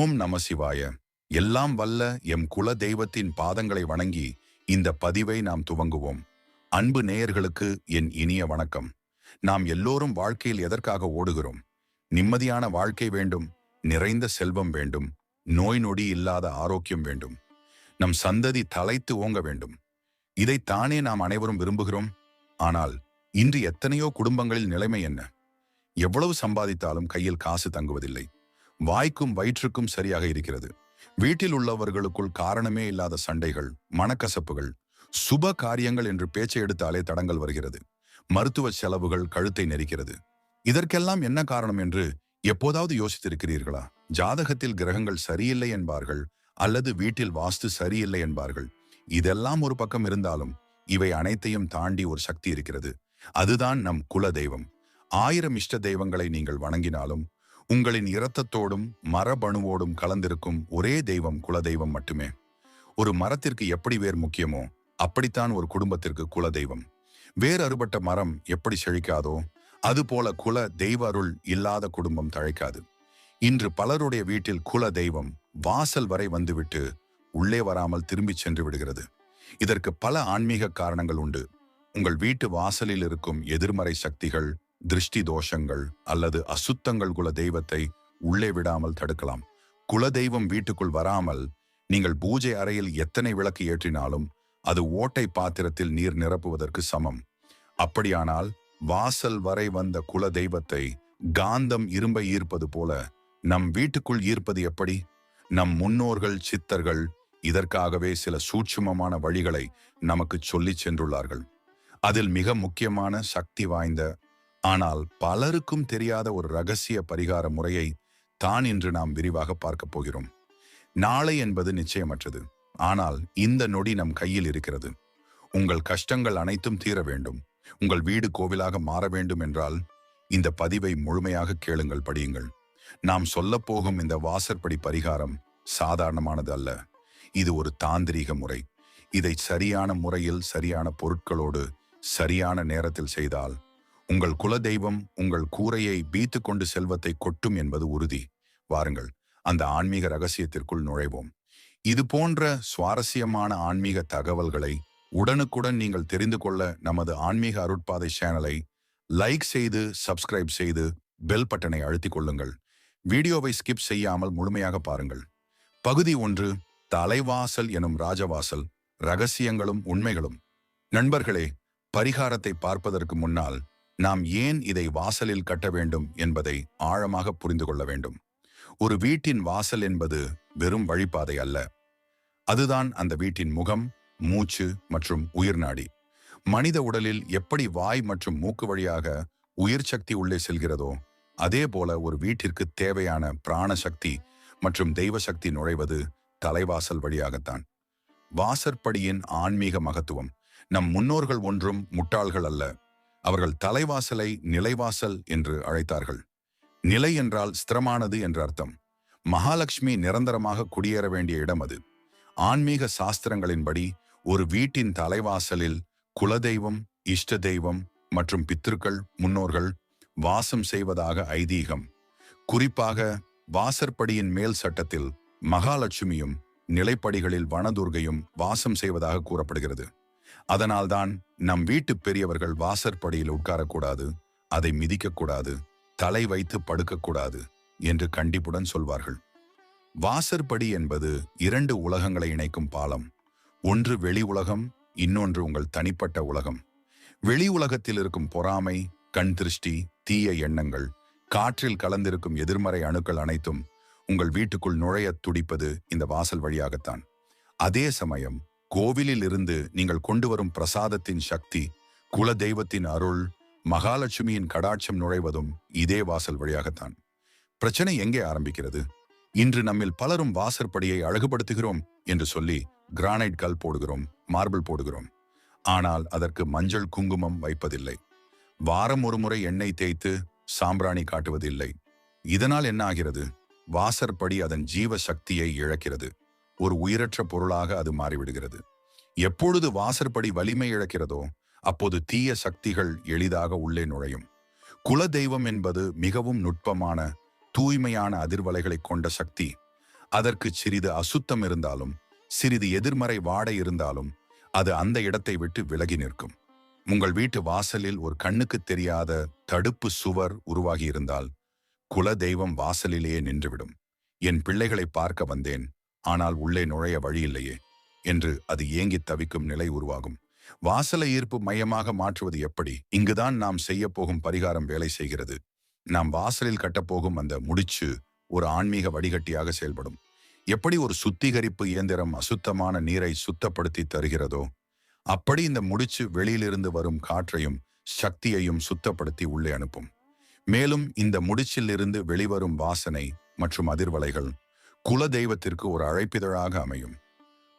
ஓம் நம சிவாய. எல்லாம் வல்ல எம் குல தெய்வத்தின் பாதங்களை வணங்கி இந்த பதிவை நாம் துவங்குவோம். அன்பு நேயர்களுக்கு என் இனிய வணக்கம். நாம் எல்லோரும் வாழ்க்கையில் எதற்காக ஓடுகிறோம்? நிம்மதியான வாழ்க்கை வேண்டும் நிறைந்த செல்வம் வேண்டும் நோய் நொடி இல்லாத ஆரோக்கியம் வேண்டும் நம் சந்ததி தலைத்து ஓங்க வேண்டும். இதைத்தானே நாம் அனைவரும் விரும்புகிறோம். ஆனால் இன்று எத்தனையோ குடும்பங்களில் நிலைமை என்ன? எவ்வளவு சம்பாதித்தாலும் கையில் காசு தங்குவதில்லை. வாய்க்கும் வயிற்றுக்கும் சரியாக இருக்கிறது. வீட்டில் உள்ளவர்களுக்குள் காரணமே இல்லாத சண்டைகள் மனக்கசப்புகள் சுப காரியங்கள் என்று பேச்சை எடுத்தாலே தடங்கள் வருகிறது. மருத்துவ செலவுகள் கழுத்தை நெரிக்கிறது. இதற்கெல்லாம் என்ன காரணம் என்று எப்போதாவது யோசித்திருக்கிறீர்களா? ஜாதகத்தில் கிரகங்கள் சரியில்லை என்பார்கள் அல்லது வீட்டில் வாஸ்து சரியில்லை என்பார்கள். இதெல்லாம் ஒரு பக்கம் இருந்தாலும் இவை அனைத்தையும் தாண்டி ஒரு சக்தி இருக்கிறது. அதுதான் நம் குல தெய்வம் ஆயிரம் இஷ்ட தெய்வங்களை நீங்கள் வணங்கினாலும் உங்களின் இரத்தத்தோடும் மரபணுவோடும் கலந்திருக்கும் ஒரே தெய்வம் குலதெய்வம் மட்டுமே. ஒரு மரத்திற்கு எப்படி வேர் முக்கியமோ அப்படித்தான் ஒரு குடும்பத்திற்கு குலதெய்வம். வேர் அறுபட்ட மரம் எப்படி செழிக்காதோ அதுபோல குல தெய்வ அருள் இல்லாத குடும்பம் தழைக்காது. இன்று பலருடைய வீட்டில் குல தெய்வம் வாசல் வரை வந்துவிட்டு உள்ளே வராமல் திரும்பி சென்று விடுகிறது. இதற்கு பல ஆன்மீக காரணங்கள் உண்டு. உங்கள் வீட்டு வாசலில் இருக்கும் எதிர்மறை சக்திகள் திருஷ்டி தோஷங்கள் அல்லது அசுத்தங்கள் குல தெய்வத்தை உள்ளே விடாமல் தடுக்கலாம். குல தெய்வம் வீட்டுக்குள் வராமல் நீங்கள் பூஜை அறையில் எத்தனை விளக்கு ஏற்றினாலும் அது ஓட்டை பாத்திரத்தில் நீர் நிரப்புவதற்கு சமம். அப்படியானால் வாசல் வரை வந்த குல தெய்வத்தை காந்தம் இரும்பை ஈர்ப்பது போல நம் வீட்டுக்குள் ஈர்ப்பது எப்படி? நம் முன்னோர்கள் சித்தர்கள் இதற்காகவே சில சூட்சுமமான வழிகளை நமக்கு சொல்லி சென்றுள்ளார்கள். அதில் மிக முக்கியமான சக்தி வாய்ந்த ஆனால் பலருக்கும் தெரியாத ஒரு ரகசிய பரிகார முறையை தான் இன்று நாம் விரிவாக பார்க்கப் போகிறோம். நாளை என்பது நிச்சயமற்றது. ஆனால் இந்த நொடி நம் கையில் இருக்கிறது. உங்கள் கஷ்டங்கள் அனைத்தும் தீர வேண்டும். உங்கள் வீடு கோவிலாக மாற வேண்டும் என்றால் இந்த பதிவை முழுமையாக கேளுங்கள் படியுங்கள். நாம் சொல்லப்போகும் இந்த வாசற்படி பரிகாரம் சாதாரணமானது அல்ல. இது ஒரு தாந்திரீக முறை. இதை சரியான முறையில் சரியான பொருட்களோடு சரியான நேரத்தில் செய்தால் உங்கள் குலதெய்வம் உங்கள் கூரையை பீத்து கொண்டு செல்வத்தை கொட்டும் என்பது உறுதி. வாருங்கள் அந்த ஆன்மீக ரகசியத்திற்குள் நுழைவோம். இது போன்ற சுவாரஸ்யமான ஆன்மீக தகவல்களை உடனுக்குடன் நீங்கள் தெரிந்து கொள்ள நமது ஆன்மீக அருட்பாதை சேனலை லைக் செய்து சப்ஸ்கிரைப் செய்து பெல் பட்டனை அழுத்திக் கொள்ளுங்கள். வீடியோவை ஸ்கிப் செய்யாமல் முழுமையாக பாருங்கள். பகுதி ஒன்று தலைவாசல் எனும் ராஜவாசல். ரகசியங்களும் உண்மைகளும். நண்பர்களே பரிகாரத்தை பார்ப்பதற்கு முன்னால் நாம் ஏன் இதை வாசலில் கட்ட வேண்டும் என்பதை ஆழமாக புரிந்து கொள்ள வேண்டும். ஒரு வீட்டின் வாசல் என்பது வெறும் வழிபாதை அல்ல. அதுதான் அந்த வீட்டின் முகம் மூச்சு மற்றும் உயிர்நாடி மனித உடலில் எப்படி வாய் மற்றும் மூக்கு வழியாக உயிர் சக்தி உள்ளே செல்கிறதோ அதே போல ஒரு வீட்டிற்கு தேவையான பிராண சக்தி மற்றும் தெய்வ சக்தி நுழைவது தலைவாசல் வழியாகத்தான். வாசற்படியின் ஆன்மீக மகத்துவம். நம் முன்னோர்கள் ஒன்றும் முட்டாள்கள் அல்ல. அவர்கள் தலைவாசலை நிலைவாசல் என்று அழைத்தார்கள். நிலை என்றால் ஸ்திரமானது என்ற அர்த்தம். மகாலட்சுமி நிரந்தரமாக குடியேற வேண்டிய இடம் அது. ஆன்மீக சாஸ்திரங்களின்படி ஒரு வீட்டின் தலைவாசலில் குலதெய்வம் இஷ்ட தெய்வம் மற்றும் பித்திருக்கள் முன்னோர்கள் வாசம் செய்வதாக ஐதீகம். குறிப்பாக வாசற்படியின் மேல் சட்டத்தில் மகாலட்சுமியும் நிலைப்படிகளில் வனதுர்கையும் வாசம் செய்வதாக கூறப்படுகிறது. அதனால்தான் நம் வீட்டு பெரியவர்கள் வாசற்படியில் உட்காரக்கூடாது அதை மிதிக்கக்கூடாது தலை வைத்து படுக்கக்கூடாது என்று கண்டிப்புடன் சொல்வார்கள். வாசற்படி என்பது இரண்டு உலகங்களை இணைக்கும் பாலம். ஒன்று வெளி உலகம் இன்னொன்று உங்கள் தனிப்பட்ட உலகம். வெளி உலகத்தில் இருக்கும் பொறாமை கண் திருஷ்டி தீய எண்ணங்கள் காற்றில் கலந்திருக்கும் எதிர்மறை அணுக்கள் அனைத்தும் உங்கள் வீட்டுக்குள் நுழைய துடிப்பது இந்த வாசல் வழியாகத்தான். அதே சமயம் கோவிலில் இருந்து நீங்கள் கொண்டு வரும் பிரசாதத்தின் சக்தி குல தெய்வத்தின் அருள் மகாலட்சுமியின் கடாட்சம் நுழைவதும் இதே வாசல் வழியாகத்தான். பிரச்சனை எங்கே ஆரம்பிக்கிறது? இன்று நம்மில் பலரும் வாசற்படியை அழகுபடுத்துகிறோம் என்று சொல்லி கிரானைட் கல் போடுகிறோம் மார்பிள் போடுகிறோம். ஆனால் அதற்கு மஞ்சள் குங்குமம் வைப்பதில்லை. வாரம் ஒரு முறை எண்ணெய் தேய்த்து சாம்பிராணி காட்டுவதில்லை. இதனால் என்ன ஆகிறது? வாசற்படி அதன் ஜீவ சக்தியை இழக்கிறது. ஒரு உயிரற்ற பொருளாக அது மாறிவிடுகிறது. எப்பொழுது வாசற்படி வலிமை இழக்கிறதோ அப்போது தீய சக்திகள் எளிதாக உள்ளே நுழையும். குல தெய்வம் என்பது மிகவும் நுட்பமான தூய்மையான அதிர்வலைகளை கொண்ட சக்தி. அதற்கு சிறிது அசுத்தம் இருந்தாலும் சிறிது எதிர்மறை வாடை இருந்தாலும் அது அந்த இடத்தை விட்டு விலகி நிற்கும். உங்கள் வீட்டு வாசலில் ஒரு கண்ணுக்கு தெரியாத தடுப்பு சுவர் உருவாகியிருந்தால் குல தெய்வம் வாசலிலேயே நின்றுவிடும். என் பிள்ளைகளை பார்க்க வந்தேன். ஆனால் உள்ளே நுழைய வழியில்லையே என்று அது ஏங்கித் தவிக்கும் நிலை உருவாகும். வாசலை ஈர்ப்பு மையமாக மாற்றுவது எப்படி? இங்குதான் நாம் செய்ய போகும் பரிகாரம் வேலை செய்கிறது. நாம் வாசலில் கட்டப்போகும் அந்த முடிச்சு ஒரு ஆன்மீக வடிகட்டியாக செயல்படும். எப்படி ஒரு சுத்திகரிப்பு இயந்திரம் அசுத்தமான நீரை சுத்தப்படுத்தி தருகிறதோ அப்படி இந்த முடிச்சு வெளியிலிருந்து வரும் காற்றையும் சக்தியையும் சுத்தப்படுத்தி உள்ளே அனுப்பும். மேலும் இந்த முடிச்சிலிருந்து வெளிவரும் வாசனை மற்றும் அதிர்வலைகள் குல தெய்வத்திற்கு ஒரு அழைப்பிதழாக அமையும்.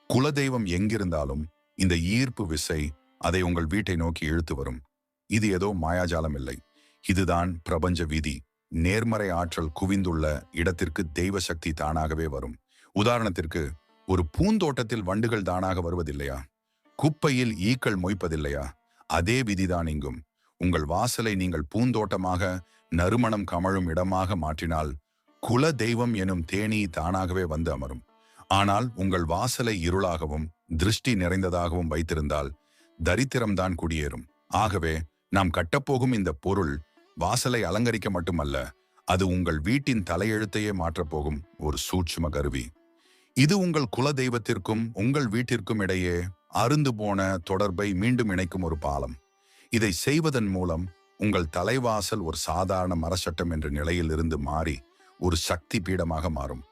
குலதெய்வம் எங்கிருந்தாலும் இந்த ஈர்ப்பு விசை அதை உங்கள் வீட்டை நோக்கி இழுத்து வரும். இது ஏதோ மாயாஜாலம் இல்லை. இதுதான் பிரபஞ்ச விதி. நேர்மறை ஆற்றல் குவிந்துள்ள இடத்திற்கு தெய்வ சக்தி தானாகவே வரும். உதாரணத்திற்கு ஒரு பூந்தோட்டத்தில் வண்டுகள் தானாக வருவதில்லையா? குப்பையில் ஈக்கள் மொய்ப்பதில்லையா? அதே விதிதான் இங்கும். உங்கள் வாசலை நீங்கள் பூந்தோட்டமாக நறுமணம் கமழும் இடமாக மாற்றினால் குல தெய்வம் எனும் தேனீ தானாகவே வந்து அமரும். ஆனால் உங்கள் வாசலை இருளாகவும் திருஷ்டி நிறைந்ததாகவும் வைத்திருந்தால் தரித்திரம்தான் குடியேறும். ஆகவே நாம் கட்டப்போகும் இந்த பொருள் வாசலை அலங்கரிக்க மட்டுமல்ல அது உங்கள் வீட்டின் தலையெழுத்தையே மாற்றப்போகும் ஒரு சூட்சும கருவி. இது உங்கள் குல தெய்வத்திற்கும் உங்கள் வீட்டிற்கும் இடையே அருந்து போன தொடர்பை மீண்டும் இணைக்கும் ஒரு பாலம். இதை செய்வதன் மூலம் உங்கள் தலைவாசல் ஒரு சாதாரண மரச்சட்டம் என்ற நிலையில் இருந்து மாறி ஒரு சக்தி பீடமாக மாறும்.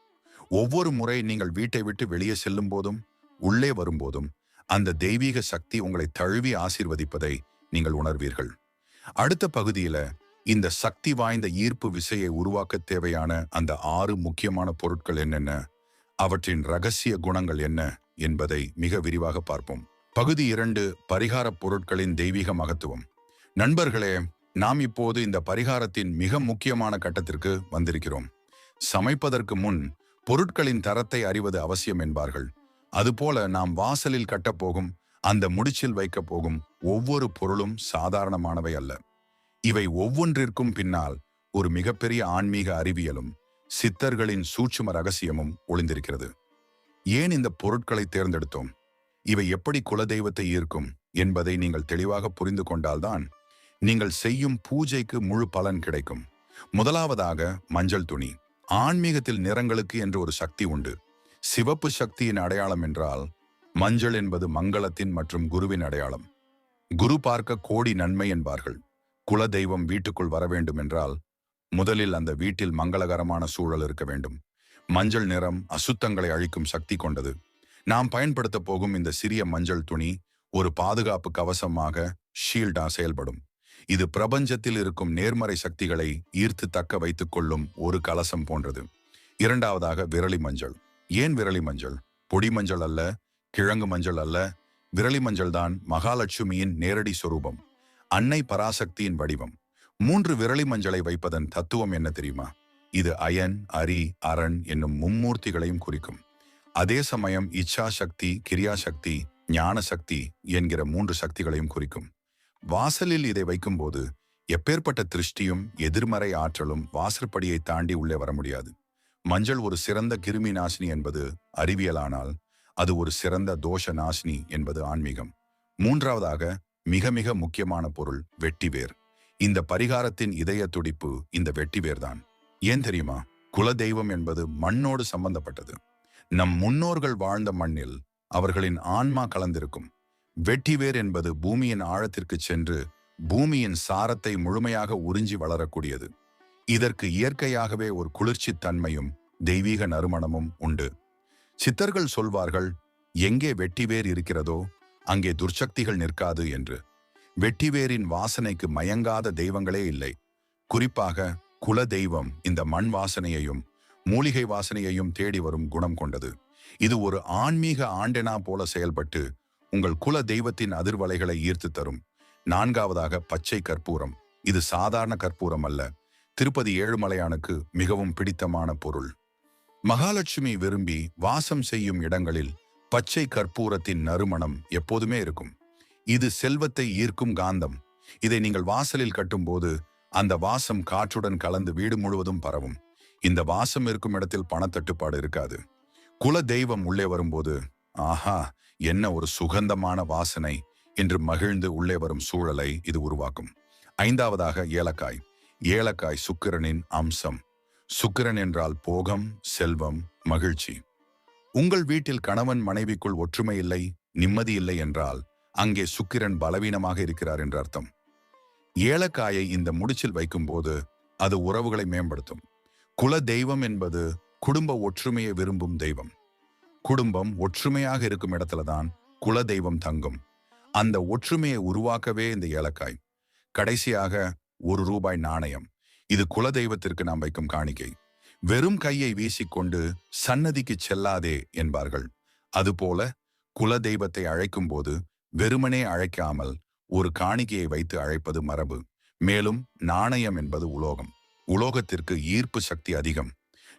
ஒவ்வொரு முறை நீங்கள் வீட்டை விட்டு வெளியே செல்லும் போதும் உள்ளே வரும்போதும் அந்த தெய்வீக சக்தி உங்களை தழுவி ஆசீர்வதிப்பதை நீங்கள் உணர்வீர்கள். அடுத்த பகுதியில இந்த சக்தி வாய்ந்த ஈர்ப்பு விசையை உருவாக்க தேவையான அந்த ஆறு முக்கியமான பொருட்கள் என்னென்ன? அவற்றின் ரகசிய குணங்கள் என்ன? என்பதை மிக விரிவாக பார்ப்போம். பகுதி இரண்டு பரிகார பொருட்களின் தெய்வீக மகத்துவம். நண்பர்களே நாம் இப்போது இந்த பரிகாரத்தின் மிக முக்கியமான கட்டத்திற்கு வந்திருக்கிறோம். சமைப்பதற்கு முன் பொருட்களின் தரத்தை அறிவது அவசியம் என்பார்கள். அதுபோல நாம் வாசலில் கட்டப்போகும் அந்த முடிச்சில் வைக்கப் போகும் ஒவ்வொரு பொருளும் சாதாரணமானவை அல்ல. இவை ஒவ்வொன்றிற்கும் பின்னால் ஒரு மிகப்பெரிய ஆன்மீக அறிவியலும் சித்தர்களின் சூட்சும ரகசியமும் ஒளிந்திருக்கிறது. ஏன் இந்த பொருட்களை தேர்ந்தெடுத்தோம்? இவை எப்படி குலதெய்வத்தை ஈர்க்கும் என்பதை நீங்கள் தெளிவாக புரிந்து கொண்டால்தான் நீங்கள் செய்யும் பூஜைக்கு முழு பலன் கிடைக்கும். முதலாவதாக மஞ்சள் துணி. ஆன்மீகத்தில் நிறங்களுக்கு என்று ஒரு சக்தி உண்டு. சிவப்பு சக்தியின் அடையாளம் என்றால் மஞ்சள் என்பது மங்களத்தின் மற்றும் குருவின் அடையாளம். குரு பார்க்க கோடி நன்மை என்பார்கள். குல தெய்வம் வீட்டுக்குள் வர வேண்டும் என்றால் முதலில் அந்த வீட்டில் மங்களகரமான சூழல் இருக்க வேண்டும். மஞ்சள் நிறம் அசுத்தங்களை அழிக்கும் சக்தி கொண்டது. நாம் பயன்படுத்த போகும் இந்த சிறிய மஞ்சள் துணி ஒரு பாதுகாப்பு கவசமாக ஷீல்டா செயல்படும். இது பிரபஞ்சத்தில் இருக்கும் நேர்மறை சக்திகளை ஈர்த்து தக்க வைத்துக் கொள்ளும் ஒரு கலசம் போன்றது. இரண்டாவதாக விரலி மஞ்சள். ஏன் விரலி மஞ்சள்? பொடி மஞ்சள் அல்ல கிழங்கு மஞ்சள் அல்ல. விரலி மஞ்சள் தான் மகாலட்சுமியின் நேரடி சொரூபம். அன்னை பராசக்தியின் வடிவம். மூன்று விரலி மஞ்சளை வைப்பதன் தத்துவம் என்ன தெரியுமா? இது அயன் அரி அரண் என்னும் மும்மூர்த்திகளையும் குறிக்கும். அதே சமயம் இச்சா சக்தி கிரியா சக்தி ஞான சக்தி என்கிற மூன்று சக்திகளையும் குறிக்கும். வாசலில் இதை வைக்கும்போது எப்பேற்பட்ட திருஷ்டியும் எதிர்மறை ஆற்றலும் வாசற்படியை தாண்டி உள்ளே வர முடியாது. மஞ்சள் ஒரு சிறந்த கிருமி நாசினி என்பது அறிவியலானால் அது ஒரு சிறந்த தோஷ நாசினி என்பது ஆன்மீகம். மூன்றாவதாக மிக மிக முக்கியமான பொருள் வெட்டிவேர். இந்த பரிகாரத்தின் இதய துடிப்பு இந்த வெட்டிவேர் தான். ஏன் தெரியுமா? குல தெய்வம் என்பது மண்ணோடு சம்பந்தப்பட்டது. நம் முன்னோர்கள் வாழ்ந்த மண்ணில் அவர்களின் ஆன்மா கலந்திருக்கும். வெட்டிவேர் என்பது பூமியின் ஆழத்திற்கு சென்று பூமியின் சாரத்தை முழுமையாக உறிஞ்சி வளரக்கூடியது. இதற்கு இயற்கையாகவே ஒரு குளிர்ச்சி தன்மையும் தெய்வீக நறுமணமும் உண்டு. சித்தர்கள் சொல்வார்கள் எங்கே வெட்டிவேர் இருக்கிறதோ அங்கே துர்ச்சக்திகள் நிற்காது என்று. வெட்டிவேரின் வாசனைக்கு மயங்காத தெய்வங்களே இல்லை. குறிப்பாக குல தெய்வம் இந்த மண் வாசனையையும் மூலிகை வாசனையையும் தேடி வரும் குணம் கொண்டது. இது ஒரு ஆன்மீக ஆண்டெனா போல செயல்பட்டு உங்கள் குல தெய்வத்தின் அதிர்வலைகளை ஈர்த்து தரும். நான்காவதாக பச்சை கற்பூரம். இது சாதாரண கற்பூரம் அல்ல. திருப்பதி ஏழுமலையானுக்கு மிகவும் பிடித்தமான பொருள். மகாலட்சுமி விரும்பி வாசம் செய்யும் இடங்களில் பச்சை கற்பூரத்தின் நறுமணம் எப்போதுமே இருக்கும். இது செல்வத்தை ஈர்க்கும் காந்தம். இதை நீங்கள் வாசலில் கட்டும்போது அந்த வாசம் காற்றுடன் கலந்து வீடு முழுவதும் பரவும். இந்த வாசம் இருக்கும் இடத்தில் பணத்தட்டுப்பாடு இருக்காது. குல தெய்வம் உள்ளே வரும்போது ஆஹா என்ன ஒரு சுகந்தமான வாசனை என்று மகிழ்ந்து உள்ளே வரும் சூழலை இது உருவாக்கும். ஐந்தாவதாக ஏலக்காய். ஏலக்காய் சுக்கிரனின் அம்சம். சுக்கிரன் என்றால் போகம் செல்வம் மகிழ்ச்சி. உங்கள் வீட்டில் கணவன் மனைவிக்குள் ஒற்றுமை இல்லை நிம்மதி இல்லை என்றால் அங்கே சுக்கிரன் பலவீனமாக இருக்கிறார் என்ற அர்த்தம். ஏலக்காயை இந்த முடிச்சில் வைக்கும்போது அது உறவுகளை மேம்படுத்தும். குல தெய்வம் என்பது குடும்ப ஒற்றுமையை விரும்பும் தெய்வம். குடும்பம் ஒற்றுமையாக இருக்கும் இடத்துல தான் குல தெய்வம் தங்கும். அந்த ஒற்றுமையை உருவாக்கவே இந்த ஏலக்காய். கடைசியாக ஒரு ரூபாய் நாணயம். இது குல தெய்வத்திற்கு நாம் வைக்கும் காணிக்கை. வெறும் கையை வீசிக்கொண்டு சன்னதிக்கு செல்லாதே என்பார்கள். அதுபோல குல தெய்வத்தை அழைக்கும் போது வெறுமனே அழைக்காமல் ஒரு காணிக்கையை வைத்து அழைப்பது மரபு. மேலும் நாணயம் என்பது உலோகம். உலோகத்திற்கு ஈர்ப்பு சக்தி அதிகம்.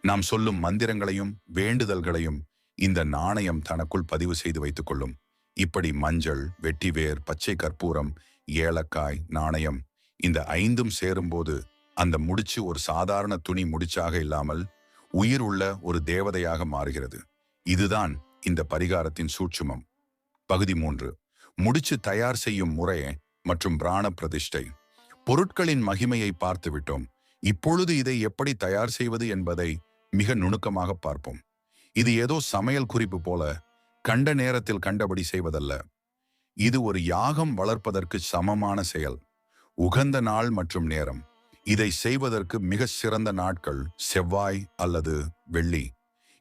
நாம் சொல்லும் மந்திரங்களையும் வேண்டுதல்களையும் இந்த நாணயம் தனக்குள் பதிவு செய்து வைத்துக் கொள்ளும் இப்படி மஞ்சள் வெட்டிவேர் பச்சை கற்பூரம் ஏலக்காய் நாணயம் இந்த ஐந்தும் சேரும்போது அந்த முடிச்சு ஒரு சாதாரண துணி முடிச்சாக இல்லாமல் உயிர் உள்ள ஒரு தேவதையாக மாறுகிறது. இதுதான் இந்த பரிகாரத்தின் சூட்சுமம். பகுதி மூன்று. முடிச்சு தயார் செய்யும் முறை மற்றும் பிராண பிரதிஷ்டை. பொருட்களின் மகிமையை பார்த்துவிட்டோம். இப்பொழுது இதை எப்படி தயார் செய்வது என்பதை மிக நுணுக்கமாக பார்ப்போம். இது ஏதோ சமையல் குறிப்பு போல கண்ட நேரத்தில் கண்டபடி செய்வதல்ல. இது ஒரு யாகம் வளர்ப்பதற்கு சமமான செயல் உகந்த நாள் மற்றும் நேரம். இதை செய்வதற்கு மிக சிறந்த நாட்கள் செவ்வாய் அல்லது வெள்ளி.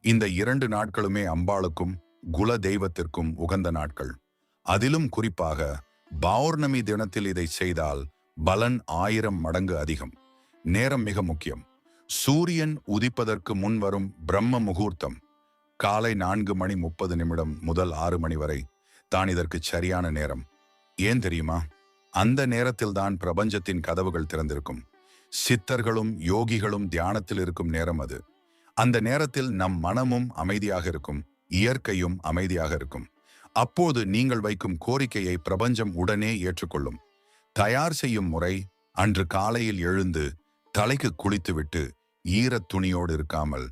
இந்த இரண்டு நாட்களுமே அம்பாளுக்கும் குல தெய்வத்திற்கும் உகந்த நாட்கள். அதிலும் குறிப்பாக பௌர்ணமி தினத்தில் இதை செய்தால் பலன் ஆயிரம் மடங்கு அதிகம். நேரம் மிக முக்கியம். சூரியன் உதிப்பதற்கு முன் வரும் பிரம்ம முகூர்த்தம். காலை நான்கு மணி முப்பது நிமிடம் முதல் ஆறு மணி வரை தான் இதற்கு சரியான நேரம். ஏன் தெரியுமா? அந்த நேரத்தில் தான் பிரபஞ்சத்தின் கதவுகள் திறந்திருக்கும். சித்தர்களும் யோகிகளும் தியானத்தில் இருக்கும் நேரம் அது. அந்த நேரத்தில் நம் மனமும் அமைதியாக இருக்கும். இயற்கையும் அமைதியாக இருக்கும். அப்போது நீங்கள் வைக்கும் கோரிக்கையை பிரபஞ்சம் உடனே ஏற்றுக்கொள்ளும். தயார் செய்யும் முறை அன்று காலையில் எழுந்து தலைக்கு குளித்துவிட்டு ஈரத் துணியோடு இருக்காமல்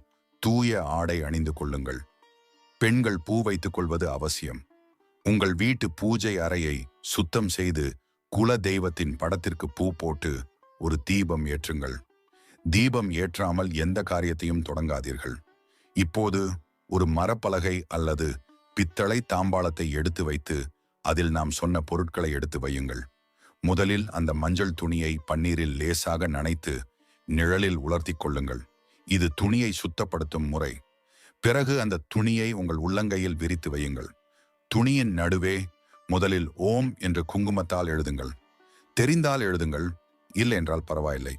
தூய ஆடை அணிந்து கொள்ளுங்கள். பெண்கள் பூ வைத்துக் கொள்வது அவசியம். உங்கள் வீட்டு பூஜை அறையை சுத்தம் செய்து குல தெய்வத்தின் படத்திற்கு பூ போட்டு ஒரு தீபம் ஏற்றுங்கள். தீபம் ஏற்றாமல் எந்த காரியத்தையும் தொடங்காதீர்கள். இப்போது ஒரு மரப்பலகை அல்லது பித்தளை தாம்பாளத்தை எடுத்து வைத்து அதில் நாம் சொன்ன பொருட்களை எடுத்து வையுங்கள். முதலில் அந்த மஞ்சள் துணியை பன்னீரில் லேசாக நனைத்து நிழலில் உலர்த்தி கொள்ளுங்கள். இது துணியை சுத்தப்படுத்தும் முறை. பிறகு அந்த துணியை உங்கள் உள்ளங்கையில் விரித்து வையுங்கள். துணியின் நடுவே முதலில் ஓம் என்று குங்குமத்தால் எழுதுங்கள். தெரிந்தால் எழுதுங்கள் இல்லை என்றால் பரவாயில்லை.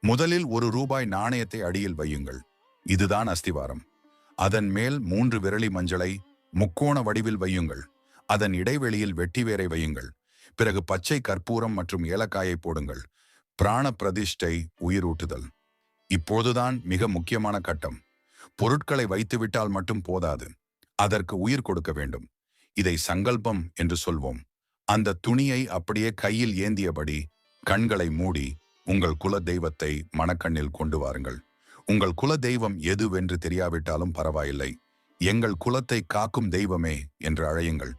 முதலில் ஒரு ரூபாய் நாணயத்தை அடியில் வையுங்கள். இதுதான் அஸ்திவாரம். அதன் மேல் மூன்று விரலி மஞ்சளை முக்கோண வடிவில் வையுங்கள். அதன் இடைவெளியில் வெட்டிவேரை வையுங்கள். பிறகு பச்சை கற்பூரம் மற்றும் ஏலக்காயை போடுங்கள். பிராண பிரதிஷ்டை உயிரூட்டுதல். இப்போதுதான் மிக முக்கியமான கட்டம். பொருட்களை வைத்துவிட்டால் மட்டும் போதாது. அதற்கு உயிர் கொடுக்க வேண்டும். இதை சங்கல்பம் என்று சொல்வோம். அந்த துணியை அப்படியே கையில் ஏந்தியபடி கண்களை மூடி உங்கள் குல தெய்வத்தை மனக்கண்ணில் கொண்டு வாருங்கள். உங்கள் குல தெய்வம் எதுவென்று தெரியாவிட்டாலும் பரவாயில்லை. எங்கள் குலத்தை காக்கும் தெய்வமே என்று அழையுங்கள்.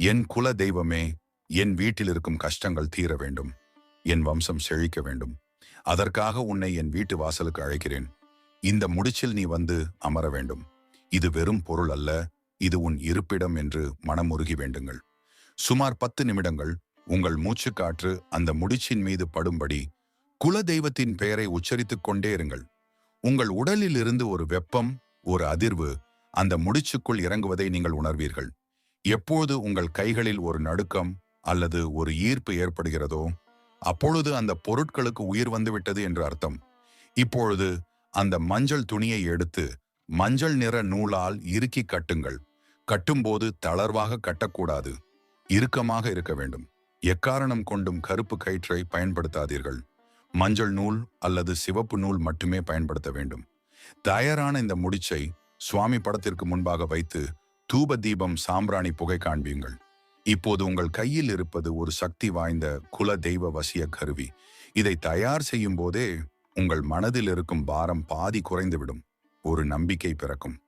என் குல தெய்வமே என் வீட்டில் இருக்கும் கஷ்டங்கள் தீர வேண்டும். என் வம்சம் செழிக்க வேண்டும். அதற்காக உன்னை என் வீட்டு வாசலுக்கு அழைக்கிறேன். இந்த முடிச்சில் நீ வந்து அமர வேண்டும். இது வெறும் பொருள் அல்ல இது உன் இருப்பிடம் என்று மனமுருகி வேண்டுங்கள். சுமார் பத்து நிமிடங்கள் உங்கள் மூச்சுக்காற்று அந்த முடிச்சின் மீது படும்படி குல தெய்வத்தின் பெயரை உச்சரித்துக் கொண்டே இருங்கள். உங்கள் உடலில் இருந்து ஒரு வெப்பம் ஒரு அதிர்வு அந்த முடிச்சுக்குள் இறங்குவதை நீங்கள் உணர்வீர்கள். எப்போது உங்கள் கைகளில் ஒரு நடுக்கம் அல்லது ஒரு ஈர்ப்பு ஏற்படுகிறதோ அப்பொழுது அந்த பொருட்களுக்கு உயிர் வந்துவிட்டது என்று அர்த்தம். இப்பொழுது அந்த மஞ்சள் துணியை எடுத்து மஞ்சள் நிற நூலால் இறுக்கி கட்டுங்கள். கட்டும்போது தளர்வாக கட்டக்கூடாது. இறுக்கமாக இருக்க வேண்டும். எக்காரணம் கொண்டும் கருப்பு கயிற்றை பயன்படுத்தாதீர்கள். மஞ்சள் நூல் அல்லது சிவப்பு நூல் மட்டுமே பயன்படுத்த வேண்டும். தயாரான இந்த முடிச்சை சுவாமி படத்திற்கு முன்பாக வைத்து தூப தீபம் சாம்பிராணி புகை காண்பியுங்கள் இப்போது உங்கள் கையில் இருப்பது ஒரு சக்தி வாய்ந்த குல தெய்வ வசிய கருவி. இதை தயார் செய்யும் போதே உங்கள் மனதில் இருக்கும் பாரம் பாதி குறைந்துவிடும். ஒரு நம்பிக்கை பிறக்கும்.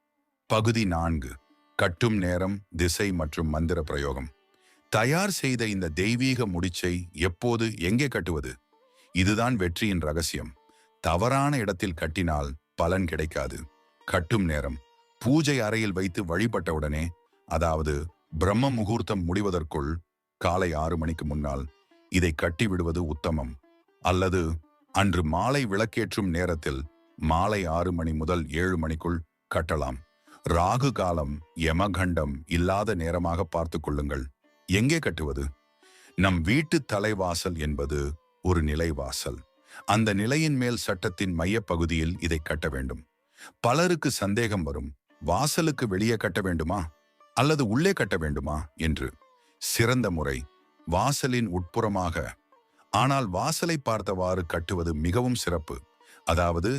பகுதி நான்கு. கட்டும் நேரம் திசை மற்றும் மந்திர பிரயோகம். தயார் செய்த இந்த தெய்வீக முடிச்சை எப்போது எங்கே கட்டுவது? இதுதான் வெற்றியின் ரகசியம். தவறான இடத்தில் கட்டினால் பலன் கிடைக்காது. கட்டும் நேரம். பூஜை அறையில் வைத்து வழிபட்டவுடனே அதாவது பிரம்ம முகூர்த்தம் முடிவதற்குள் காலை ஆறு மணிக்கு முன்னால் இதை கட்டி விடுவது உத்தமம். அல்லது அன்று மாலை விளக்கேற்றும் நேரத்தில் மாலை ஆறு மணி முதல் ஏழு மணிக்குள் கட்டலாம். ராகு காலம் யமகண்டம் இல்லாத நேரமாக பார்த்து கொள்ளுங்கள். எங்கே கட்டுவது? நம் வீட்டு தலைவாசல் என்பது ஒரு நிலைவாசல். அந்த நிலையின் மேல் சட்டத்தின் மையப்பகுதியில் இதை கட்ட வேண்டும். பலருக்கு சந்தேகம் வரும். வாசலுக்கு வெளியே கட்ட வேண்டுமா? அல்லது உள்ளே கட்ட வேண்டுமா? என்று. சிறந்த முறை. வாசலின் உட்புறமாக. ஆனால் வாசலை பார்த்தவாறு கட்டுவது மிகவும் சிறப்பு. அதாவது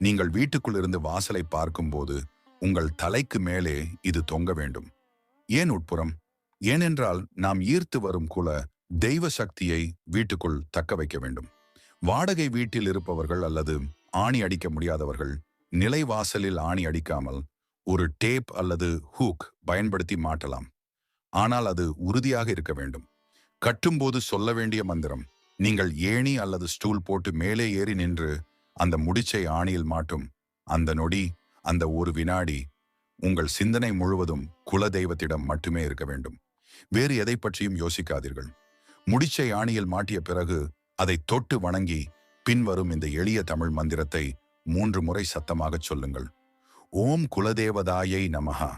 நீங்கள் வீட்டுக்குள்ளிருந்து வாசலை பார்க்கும்போது உங்கள் தலைக்கு மேலே இது தொங்க வேண்டும். ஏன் உட்புறம்? ஏனென்றால் நாம் ஈர்த்து வரும் குல தெய்வ சக்தியை வீட்டுக்குள் தக்க வைக்க வேண்டும். வாடகை வீட்டில் இருப்பவர்கள் அல்லது ஆணி அடிக்க முடியாதவர்கள் நிலை வாசலில் ஆணி அடிக்காமல் ஒரு டேப் அல்லது ஹூக் பயன்படுத்தி மாட்டலாம். ஆனால் அது உறுதியாக இருக்க வேண்டும். கட்டும்போது சொல்ல வேண்டிய மந்திரம் நீங்கள் ஏணி அல்லது ஸ்டூல் போட்டு மேலே ஏறி நின்று அந்த முடிச்சை ஆணியில் மாட்டும். அந்த நொடி அந்த ஒரு வினாடி உங்கள் சிந்தனை முழுவதும் குல தெய்வத்திடம் மட்டுமே இருக்க வேண்டும். வேறு எதை பற்றியும் யோசிக்காதீர்கள். முடிச்சை ஆணியில் மாட்டிய பிறகு அதை தொட்டு வணங்கி பின்வரும் இந்த எளிய தமிழ் மந்திரத்தை மூன்று முறை சத்தமாகச் சொல்லுங்கள். ஓம் குலதேவதாயை நமஹா.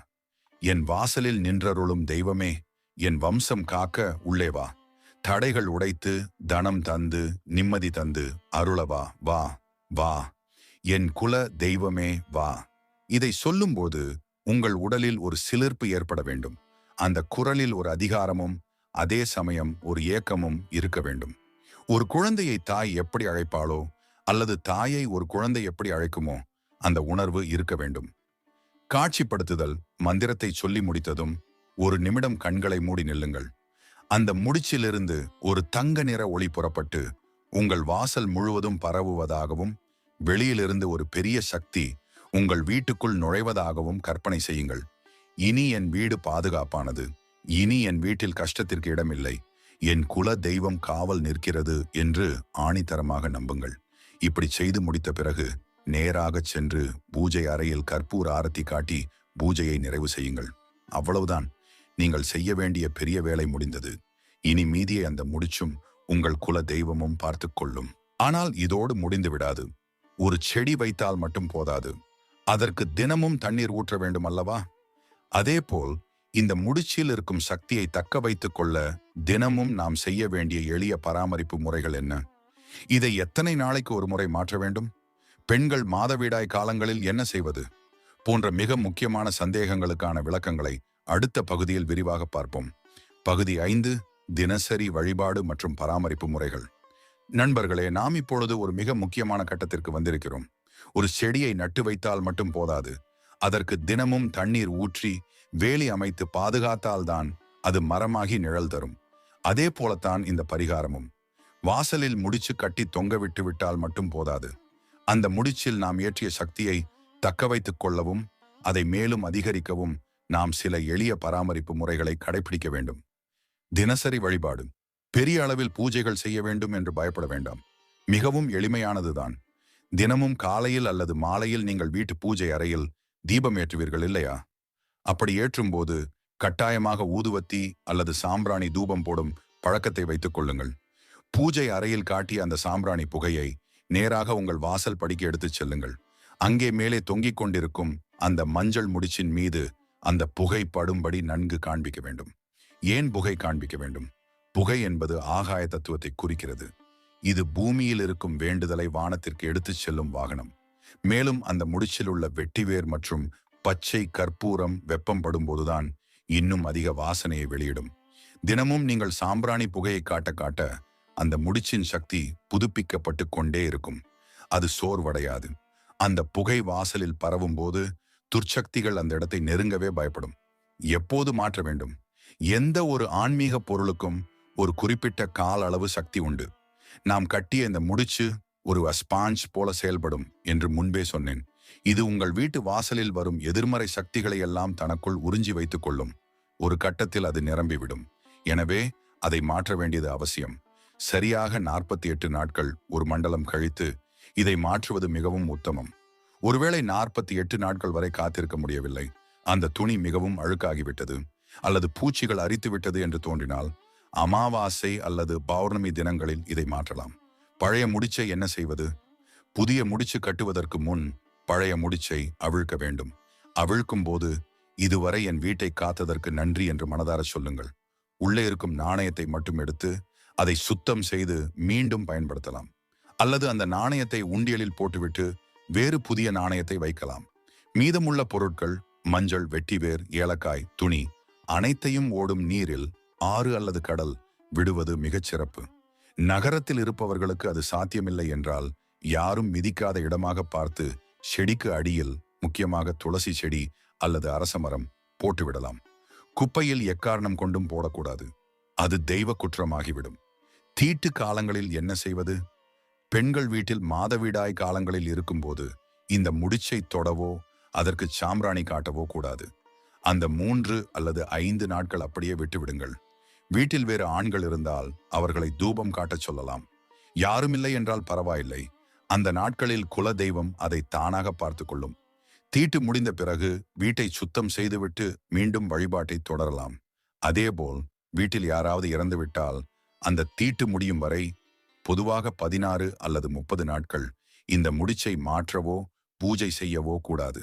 என் வாசலில் நின்றருளும் தெய்வமே என் வம்சம் காக்க உள்ளே வா. தடைகள் உடைத்து தனம் தந்து நிம்மதி தந்து அருளவா வா வா. என் குல தெய்வமே வா. இதை சொல்லும்போது உங்கள் உடலில் ஒரு சிலிர்ப்பு ஏற்பட வேண்டும். அந்த குரலில் ஒரு அதிகாரமும் அதே சமயம் ஒரு ஏக்கமும் இருக்க வேண்டும். ஒரு குழந்தையை தாய் எப்படி அழைப்பாளோ அல்லது தாயை ஒரு குழந்தை எப்படி அழைக்குமோ அந்த உணர்வு இருக்க வேண்டும். காட்சிப்படுத்துதல் மந்திரத்தை சொல்லி முடித்ததும் ஒரு நிமிடம் கண்களை மூடி நில்லுங்கள். அந்த முடிச்சிலிருந்து ஒரு தங்க நிற ஒளி புறப்பட்டு உங்கள் வாசல் முழுவதும் பரவுவதாகவும் வெளியிலிருந்து ஒரு பெரிய சக்தி உங்கள் வீட்டுக்குள் நுழைவதாகவும் கற்பனை செய்யுங்கள். இனி என் வீடு பாதுகாப்பானது. இனி என் வீட்டில் கஷ்டத்திற்கு இடமில்லை. என் குல தெய்வம் காவல் நிற்கிறது என்று ஆணித்தரமாக நம்புங்கள். இப்படி செய்து முடித்த பிறகு நேராகச் சென்று பூஜை அறையில் கற்பூர் ஆரத்தி காட்டி பூஜையை நிறைவு செய்யுங்கள். அவ்வளவுதான். நீங்கள் செய்ய வேண்டிய பெரிய வேலை முடிந்தது. இனி மீதியை அந்த முடிச்சும் உங்கள் குல தெய்வமும் பார்த்து கொள்ளும். ஆனால் இதோடு முடிந்து விடாது. ஒரு செடி வைத்தால் மட்டும் போதாது. அதற்கு தினமும் தண்ணீர் ஊற்ற வேண்டும் அல்லவா? அதேபோல் இந்த முடிச்சில் இருக்கும் சக்தியை தக்க வைத்துக் கொள்ள தினமும் நாம் செய்ய வேண்டிய எளிய பராமரிப்பு முறைகள் என்ன? இதை எத்தனை நாளைக்கு ஒரு முறை மாற்ற வேண்டும்? பெண்கள் மாதவிடாய் காலங்களில் என்ன செய்வது? போன்ற மிக முக்கியமான சந்தேகங்களுக்கான விளக்கங்களை அடுத்த பகுதியில் விரிவாக பார்ப்போம். பகுதி ஐந்து தினசரி வழிபாடு மற்றும் பராமரிப்பு முறைகள். நண்பர்களே நாம் இப்பொழுது ஒரு மிக முக்கியமான கட்டத்திற்கு வந்திருக்கிறோம். ஒரு செடியை நட்டு வைத்தால் மட்டும் போதாது. அதற்கு தினமும் தண்ணீர் ஊற்றி வேலி அமைத்து பாதுகாத்தால்தான் அது மரமாகி நிழல் தரும். அதே போலத்தான் இந்த பரிகாரமும். வாசலில் முடிச்சு கட்டி தொங்க விட்டு விட்டால் மட்டும் போதாது. அந்த முடிச்சில் நாம் ஏற்றிய சக்தியை தக்க வைத்துக் கொள்ளவும் அதை மேலும் அதிகரிக்கவும் நாம் சில எளிய பராமரிப்பு முறைகளை கடைபிடிக்க வேண்டும். தினசரி வழிபாடு. பெரிய அளவில் பூஜைகள் செய்ய வேண்டும் என்று பயப்பட வேண்டாம். மிகவும் எளிமையானதுதான். தினமும் காலையில் அல்லது மாலையில் நீங்கள் வீட்டு பூஜை அறையில் தீபம் ஏற்றுவீர்கள் இல்லையா? அப்படி ஏற்றும்போது கட்டாயமாக ஊதுவத்தி அல்லது சாம்பிராணி தூபம் போடும் பழக்கத்தை வைத்துக் கொள்ளுங்கள். பூஜை அறையில் காட்டிய அந்த சாம்பிராணி புகையை நேராக உங்கள் வாசல் படிக்க எடுத்துச் செல்லுங்கள். அங்கே மேலே தொங்கிக் கொண்டிருக்கும் அந்த மஞ்சள் முடிச்சின் மீது அந்த புகை படும்படி நன்கு காண்பிக்க வேண்டும். ஏன் புகை காண்பிக்க வேண்டும்? புகை என்பது ஆகாய தத்துவத்தை குறிக்கிறது. இது பூமியில் இருக்கும் வேண்டுதலை வானத்திற்கு எடுத்துச் செல்லும் வாகனம். மேலும் அந்த முடிச்சில் உள்ள வெட்டிவேர் மற்றும் பச்சை கற்பூரம் வெப்பம் படும்போதுதான் இன்னும் அதிக வாசனையை வெளியிடும். தினமும் நீங்கள் சாம்பிராணி புகையை காட்ட காட்ட அந்த முடிச்சின் சக்தி புதுப்பிக்கப்பட்டு கொண்டே இருக்கும். அது சோர்வடையாது. அந்த புகை வாசலில் பரவும் போது துர்ச்சக்திகள் அந்த இடத்தை நெருங்கவே பயப்படும். எப்போது மாற்ற வேண்டும்? எந்த ஒரு ஆன்மீக பொருளுக்கும் ஒரு குறிப்பிட்ட கால அளவு சக்தி உண்டு. நாம் கட்டிய இந்த முடிச்சு ஒரு ஸ்பாஞ்ச் போல செயல்படும் என்று முன்பே சொன்னேன். இது உங்கள் வீட்டு வாசலில் வரும் எதிர்மறை சக்திகளை எல்லாம் தனக்குள் உறிஞ்சி வைத்துக் கொள்ளும். ஒரு கட்டத்தில் அது நிரம்பிவிடும். எனவே அதை மாற்ற வேண்டியது அவசியம். சரியாக நாற்பத்தி எட்டு நாட்கள் ஒரு மண்டலம் கழித்து இதை மாற்றுவது மிகவும் உத்தமம். ஒருவேளை நாற்பத்தி எட்டு நாட்கள் வரை காத்திருக்க முடியவில்லை. அந்த துணி மிகவும் அழுக்காகிவிட்டது. அல்லது பூச்சிகள் அரித்து விட்டது என்று தோன்றினால் அமாவாசை அல்லது பௌர்ணமி தினங்களில் இதை மாற்றலாம். பழைய முடிச்சை என்ன செய்வது? புதிய முடிச்சு கட்டுவதற்கு முன் பழைய முடிச்சை அவிழ்க்க வேண்டும். அவிழ்க்கும் போது இதுவரை என் வீட்டை காத்ததற்கு நன்றி என்று மனதார சொல்லுங்கள். உள்ளே இருக்கும் நாணயத்தை மட்டும் எடுத்து அதை சுத்தம் செய்து மீண்டும் பயன்படுத்தலாம். அல்லது அந்த நாணயத்தை உண்டியலில் போட்டுவிட்டு வேறு புதிய நாணயத்தை வைக்கலாம். மீதமுள்ள பொருட்கள் மஞ்சள் வெட்டிவேர் ஏலக்காய் துணி அனைத்தையும் ஓடும் நீரில் ஆறு அல்லது கடல் விடுவது மிகச் சிறப்பு. நகரத்தில் இருப்பவர்களுக்கு அது சாத்தியமில்லை என்றால் யாரும் மிதிக்காத இடமாக பார்த்து செடிக்கு அடியில் முக்கியமாக துளசி செடி அல்லது அரசமரம் போட்டுவிடலாம். குப்பையில் எக்காரணம் கொண்டும் போடக்கூடாது. அது தெய்வ குற்றமாகிவிடும். தீட்டு காலங்களில் என்ன செய்வது? பெண்கள் வீட்டில் மாதவிடாய் காலங்களில் இருக்கும்போது இந்த முடிச்சை தொடவோ அதற்கு சாம்ராணி காட்டவோ கூடாது. அந்த மூன்று அல்லது ஐந்து நாட்கள் அப்படியே விட்டுவிடுங்கள். வீட்டில் வேறு ஆண்கள் இருந்தால் அவர்களை தூபம் காட்டச் சொல்லலாம். யாருமில்லை என்றால் பரவாயில்லை. அந்த நாட்களில் குல தெய்வம் அதை தானாக பார்த்து கொள்ளும். தீட்டு முடிந்த பிறகு வீட்டை சுத்தம் செய்துவிட்டு மீண்டும் வழிபாட்டை தொடரலாம். அதேபோல் வீட்டில் யாராவது இறந்துவிட்டால் அந்த தீட்டு முடியும் வரை பொதுவாக பதினாறு அல்லது முப்பது நாட்கள் இந்த முடிச்சை மாற்றவோ பூஜை செய்யவோ கூடாது.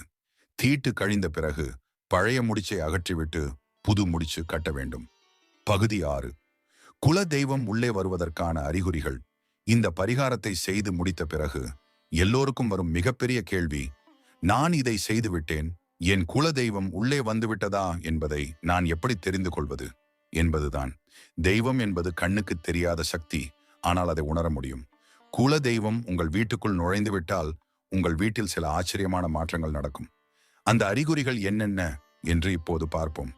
தீட்டு கழிந்த பிறகு பழைய முடிச்சை அகற்றிவிட்டு புது முடிச்சு கட்ட வேண்டும். பகுதி ஆறு. குல தெய்வம் உள்ளே வருவதற்கான அறிகுறிகள். இந்த பரிகாரத்தை செய்து முடித்த பிறகு எல்லோருக்கும் வரும் மிகப்பெரிய கேள்வி நான் இதை செய்துவிட்டேன் என் குல தெய்வம் உள்ளே வந்துவிட்டதா என்பதை நான் எப்படி தெரிந்து கொள்வது? என்பதுதான். தெய்வம் என்பது கண்ணுக்கு தெரியாத சக்தி ஆனால் அதை உணர முடியும். குல தெய்வம் உங்கள் வீட்டுக்குள் நுழைந்து விட்டால் உங்கள் வீட்டில் சில ஆச்சரியமான மாற்றங்கள் நடக்கும். அந்த அறிகுறிகள் என்னென்ன என்று இப்போது பார்ப்போம்.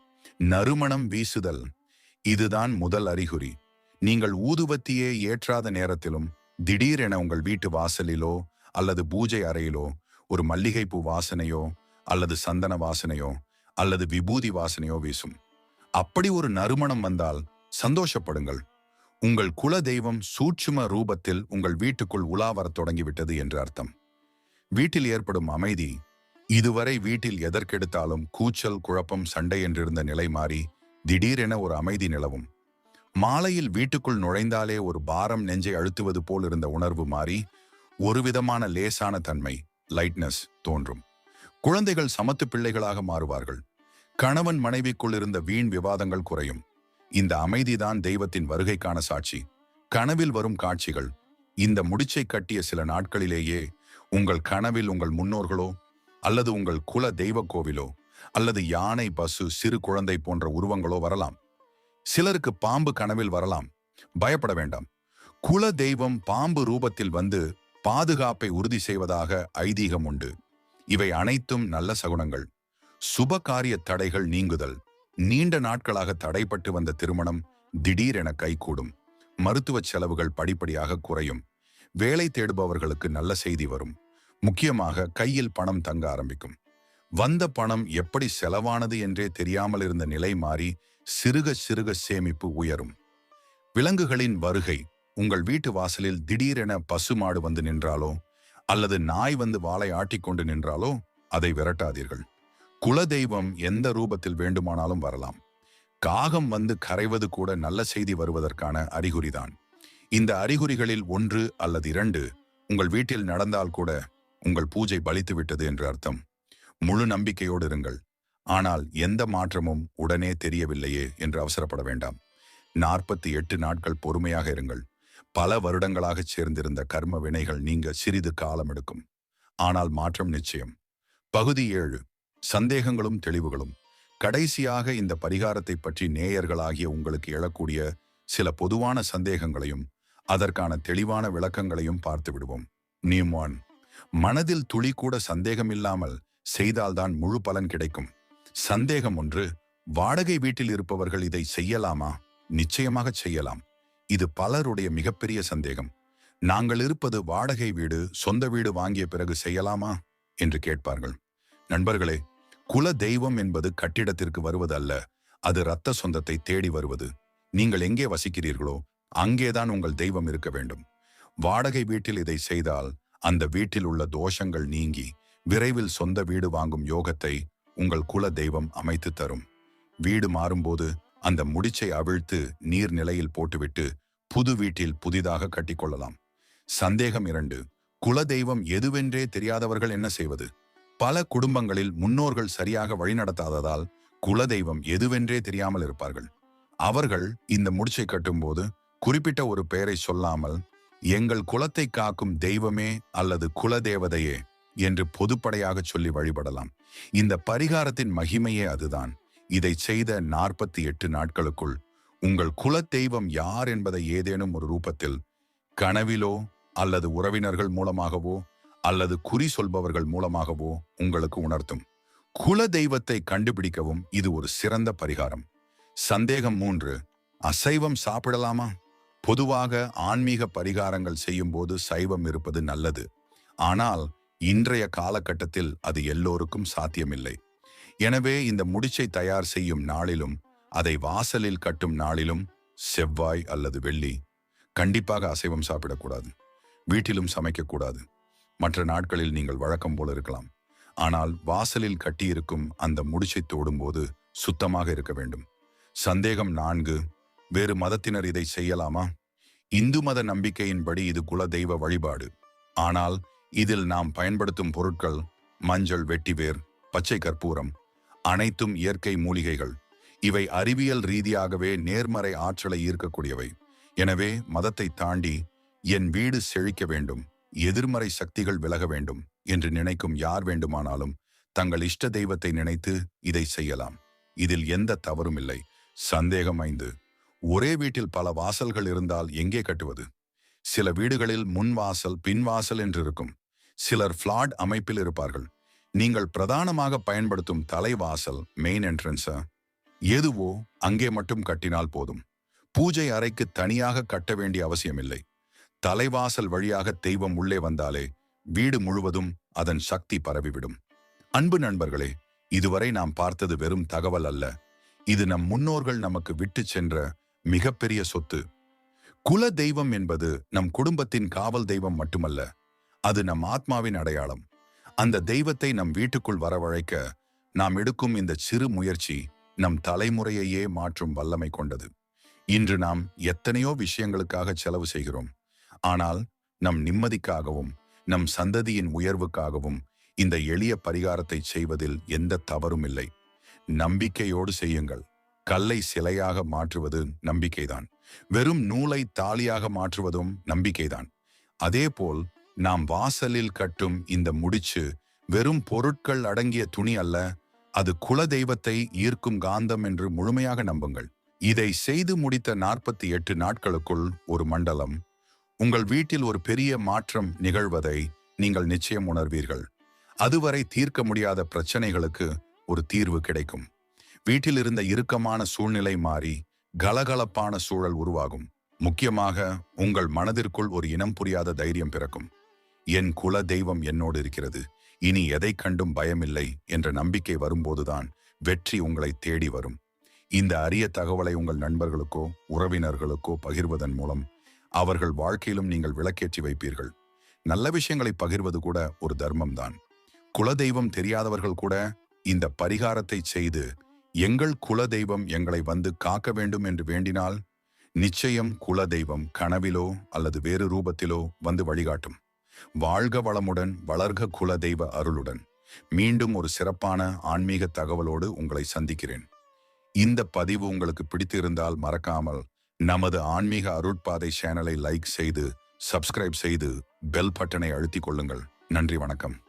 நறுமணம் வீசுதல். இதுதான் முதல் அறிகுறி. நீங்கள் ஊதுவத்தியே ஏற்றாத நேரத்திலும் திடீரென உங்கள் வீட்டு வாசலிலோ அல்லது பூஜை அறையிலோ ஒரு மல்லிகைப்பூ வாசனையோ அல்லது சந்தன வாசனையோ அல்லது விபூதி வாசனையோ வீசும். அப்படி ஒரு நறுமணம் வந்தால் சந்தோஷப்படுங்கள். உங்கள் குல தெய்வம் சூட்சும ரூபத்தில் உங்கள் வீட்டுக்குள் உலா வரத் தொடங்கிவிட்டது என்று அர்த்தம். வீட்டில் ஏற்படும் அமைதி இதுவரை வீட்டில் எதற்கெடுத்தாலும் கூச்சல் குழப்பம் சண்டை என்றிருந்த நிலை மாறி திடீரென ஒரு அமைதி நிலவும். மாலையில் வீட்டுக்குள் நுழைந்தாலே ஒரு பாரம் நெஞ்சை அழுத்துவது போல் இருந்த உணர்வு மாறி ஒரு விதமான லேசான தன்மை லைட்னஸ் தோன்றும். குழந்தைகள் சமத்து பிள்ளைகளாக மாறுவார்கள். கணவன் மனைவிக்குள் இருந்த வீண் விவாதங்கள் குறையும். இந்த அமைதிதான் தெய்வத்தின் வருகைக்கான சாட்சி. கனவில் வரும் காட்சிகள். இந்த முடிச்சை கட்டிய சில நாட்களிலேயே உங்கள் கனவில் உங்கள் முன்னோர்களோ அல்லது உங்கள் குல தெய்வ கோவிலோ அல்லது யானை பசு சிறு குழந்தை போன்ற உருவங்களோ வரலாம். சிலருக்கு பாம்பு கனவில் வரலாம். பயப்பட வேண்டாம். குல தெய்வம் பாம்பு ரூபத்தில் வந்து பாதுகாப்பை உறுதி செய்வதாக ஐதீகம் உண்டு. இவை அனைத்தும் நல்ல சகுனங்கள். சுபகாரிய தடைகள் நீங்குதல். நீண்ட நாட்களாக தடைப்பட்டு வந்த திருமணம் திடீரென கைகூடும். மருத்துவ செலவுகள் படிப்படியாக குறையும். வேலை தேடுபவர்களுக்கு நல்ல செய்தி வரும். முக்கியமாக கையில் பணம் தங்க ஆரம்பிக்கும். வந்த பணம் எப்படி செலவானது என்றே தெரியாமல் இருந்த நிலை மாறி சிறுக சிறுக சேமிப்பு உயரும். விலங்குகளின் வருகை உங்கள் வீட்டு வாசலில் திடீரென பசுமாடு வந்து நின்றாலோ அல்லது நாய் வந்து வாளை ஆட்டிக்கொண்டு நின்றாலோ அதை விரட்டாதீர்கள். குலதெய்வம் எந்த ரூபத்தில் வேண்டுமானாலும் வரலாம். காகம் வந்து கரைவது கூட நல்ல செய்தி வருவதற்கான அறிகுறிதான். இந்த அறிகுறிகளில் ஒன்று அல்லது இரண்டு உங்கள் வீட்டில் நடந்தால் கூட உங்கள் பூஜை பலித்து விட்டது என்று அர்த்தம். முழு நம்பிக்கையோடு இருங்கள். ஆனால் எந்த மாற்றமும் உடனே தெரியவில்லையே என்று அவசரப்பட வேண்டாம். நாற்பத்தி எட்டு நாட்கள் பொறுமையாக இருங்கள். பல வருடங்களாக சேர்ந்திருந்த கர்ம வினைகள் நீங்க சிறிது காலம் எடுக்கும் ஆனால் மாற்றம் நிச்சயம். பகுதி ஏழு. சந்தேகங்களும் தெளிவுகளும். கடைசியாக இந்த பரிகாரத்தை பற்றி நேயர்களாகிய உங்களுக்கு எழக்கூடிய சில பொதுவான சந்தேகங்களையும் அதற்கான தெளிவான விளக்கங்களையும் பார்த்து விடுவோம். நியூமான் மனதில் துளி கூட சந்தேகமில்லாமல் செய்தால்தான் முழு பலன் கிடைக்கும். சந்தேகம் ஒன்று வாடகை வீட்டில் இருப்பவர்கள் இதை செய்யலாமா? நிச்சயமாக செய்யலாம். இது பலருடைய மிகப்பெரிய சந்தேகம். நாங்கள் இருப்பது வாடகை வீடு சொந்த வீடு வாங்கிய பிறகு செய்யலாமா? என்று கேட்பார்கள். நண்பர்களே குல தெய்வம் என்பது கட்டிடத்திற்கு வருவது அல்ல அது இரத்த சொந்தத்தை தேடி வருவது. நீங்கள் எங்கே வசிக்கிறீர்களோ அங்கேதான் உங்கள் தெய்வம் இருக்க வேண்டும். வாடகை வீட்டில் இதை செய்தால் அந்த வீட்டில் உள்ள தோஷங்கள் நீங்கி விரைவில் சொந்த வீடு வாங்கும் யோகத்தை உங்கள் குல தெய்வம் அமைத்து தரும். வீடு மாறும்போது அந்த முடிச்சை அவிழ்த்து நீர் நிலையில் போட்டுவிட்டு புது வீட்டில் புதிதாக கட்டிக்கொள்ளலாம் சந்தேகம் இரண்டு குலதெய்வம் எதுவென்றே தெரியாதவர்கள் என்ன செய்வது? பல குடும்பங்களில் முன்னோர்கள் சரியாக வழிநடத்தாததால் குலதெய்வம் எதுவென்றே தெரியாமல் இருப்பார்கள். அவர்கள் இந்த முடிச்சை கட்டும்போது குறிப்பிட்ட ஒரு பெயரை சொல்லாமல் எங்கள் குலத்தை காக்கும் தெய்வமே அல்லது குலதேவதையே என்று பொதுப்படையாக சொல்லி வழிபடலாம். இந்த பரிகாரத்தின் மகிமையே அதுதான். இதை செய்த நாற்பத்தி எட்டு நாட்களுக்குள் உங்கள் குலத்தெய்வம் யார் என்பதை ஏதேனும் ஒரு ரூபத்தில் கனவிலோ அல்லது உறவினர்கள் மூலமாகவோ அல்லது குறி சொல்பவர்கள் மூலமாகவோ உங்களுக்கு உணர்த்தும். குல தெய்வத்தை கண்டுபிடிக்கவும் இது ஒரு சிறந்த பரிகாரம். சந்தேகம் மூன்று அசைவம் சாப்பிடலாமா? பொதுவாக ஆன்மீக பரிகாரங்கள் செய்யும் போது சைவம் இருப்பது நல்லது. ஆனால் இன்றைய காலகட்டத்தில் அது எல்லோருக்கும் சாத்தியமில்லை. எனவே இந்த முடிச்சை தயார் செய்யும் நாளிலும் அதை வாசலில் கட்டும் நாளிலும் செவ்வாய் அல்லது வெள்ளி கண்டிப்பாக அசைவம் சாப்பிடக்கூடாது. வீட்டிலும் சமைக்கக்கூடாது. மற்ற நாட்களில் நீங்கள் வழக்கம் போல இருக்கலாம். ஆனால் வாசலில் கட்டியிருக்கும் அந்த முடிச்சை தோடும்போது சுத்தமாக இருக்க வேண்டும். சந்தேகம் நான்கு வேறு மதத்தினர் இதை செய்யலாமா? இந்து மத நம்பிக்கையின்படி இது குல தெய்வ வழிபாடு. ஆனால் இதில் நாம் பயன்படுத்தும் பொருட்கள் மஞ்சள் வெட்டிவேர் பச்சை கற்பூரம் அனைத்தும் இயற்கை மூலிகைகள். இவை அறிவியல் ரீதியாகவே நேர்மறை ஆற்றலை ஈர்க்கக்கூடியவை. எனவே மதத்தை தாண்டி என் வீடு செழிக்க வேண்டும். எதிர்மறை சக்திகள் விலக வேண்டும் என்று நினைக்கும் யார் வேண்டுமானாலும் தங்கள் இஷ்ட தெய்வத்தை நினைத்து இதை செய்யலாம். இதில் எந்த தவறும் இல்லை. சந்தேகம் ஐந்து. ஒரே வீட்டில் பல வாசல்கள் இருந்தால் எங்கே கட்டுவது? சில வீடுகளில் முன் வாசல் பின் வாசல் என்று இருக்கும். சிலர் ஃப்ளாட் அமைப்பில் இருப்பார்கள். நீங்கள் பிரதானமாக பயன்படுத்தும் தலைவாசல் மெயின் என்ட்ரன்ஸா எதுவோ அங்கே மட்டும் கட்டினால் போதும். பூஜை அறைக்கு தனியாக கட்ட வேண்டிய அவசியமில்லை. தலைவாசல் வழியாக தெய்வம் உள்ளே வந்தாலே வீடு முழுவதும் அதன் சக்தி பரவிவிடும். அன்பு நண்பர்களே இதுவரை நாம் பார்த்தது வெறும் தகவல் அல்ல. இது நம் முன்னோர்கள் நமக்கு விட்டு சென்ற மிகப்பெரிய சொத்து. குல தெய்வம் என்பது நம் குடும்பத்தின் காவல் தெய்வம் மட்டுமல்ல அது நம் ஆத்மாவின் அடையாளம். அந்த தெய்வத்தை நம் வீட்டுக்குள் வரவழைக்க நாம் எடுக்கும் இந்த சிறு முயற்சி நம் தலைமுறையையே மாற்றும் வல்லமை கொண்டது. இன்று நாம் எத்தனையோ விஷயங்களுக்காக செலவு செய்கிறோம். ஆனால் நம் நிம்மதிக்காகவும் நம் சந்ததியின் உயர்வுக்காகவும் இந்த எளிய பரிகாரத்தை செய்வதில் எந்த தவறும் இல்லை. நம்பிக்கையோடு செய்யுங்கள். கல்லை சிலையாக மாற்றுவது நம்பிக்கைதான். வெறும் நூலை தாலியாக மாற்றுவதும் நம்பிக்கைதான். அதேபோல் நாம் வாசலில் கட்டும் இந்த முடிச்சு வெறும் பொருட்கள் அடங்கிய துணி அல்ல அது குல தெய்வத்தை ஈர்க்கும் காந்தம் என்று முழுமையாக நம்புங்கள். இதை செய்து முடித்த நாற்பத்தி எட்டு நாட்களுக்குள் ஒரு மண்டலம் உங்கள் வீட்டில் ஒரு பெரிய மாற்றம் நிகழ்வதை நீங்கள் நிச்சயம் உணர்வீர்கள். அதுவரை தீர்க்க முடியாத பிரச்சனைகளுக்கு ஒரு தீர்வு கிடைக்கும். வீட்டில் இருந்த இறுக்கமான சூழ்நிலை மாறி கலகலப்பான சூழல் உருவாகும். முக்கியமாக உங்கள் மனதிற்குள் ஒரு இனம் புரியாத தைரியம் பிறக்கும். என் குல தெய்வம் என்னோடு இருக்கிறது. இனி எதை கண்டும் பயமில்லை என்ற நம்பிக்கை வரும்போதுதான் வெற்றி உங்களை தேடி வரும். இந்த அரிய தகவலை உங்கள் நண்பர்களுக்கோ உறவினர்களுக்கோ பகிர்வதன் மூலம் அவர்கள் வாழ்க்கையிலும் நீங்கள் விளக்கேற்றி வைப்பீர்கள். நல்ல விஷயங்களை பகிர்வது கூட ஒரு தர்மம்தான். குலதெய்வம் தெரியாதவர்கள் கூட இந்த பரிகாரத்தை செய்து எங்கள் குலதெய்வம் எங்களை வந்து காக்க வேண்டும் என்று வேண்டினால் நிச்சயம் குலதெய்வம் கனவிலோ அல்லது வேறு ரூபத்திலோ வந்து வழிகாட்டும். வாழ்க வளமுடன் வளர்க குலதெய்வ அருளுடன். மீண்டும் ஒரு சிறப்பான ஆன்மீக தகவலோடு உங்களை சந்திக்கிறேன். இந்த பதிவு உங்களுக்கு பிடித்திருந்தால் மறக்காமல் நமது ஆன்மீக அருட்பாதை சேனலை லைக் செய்து சப்ஸ்கிரைப் செய்து பெல் பட்டனை அழுத்திக் கொள்ளுங்கள். நன்றி வணக்கம்.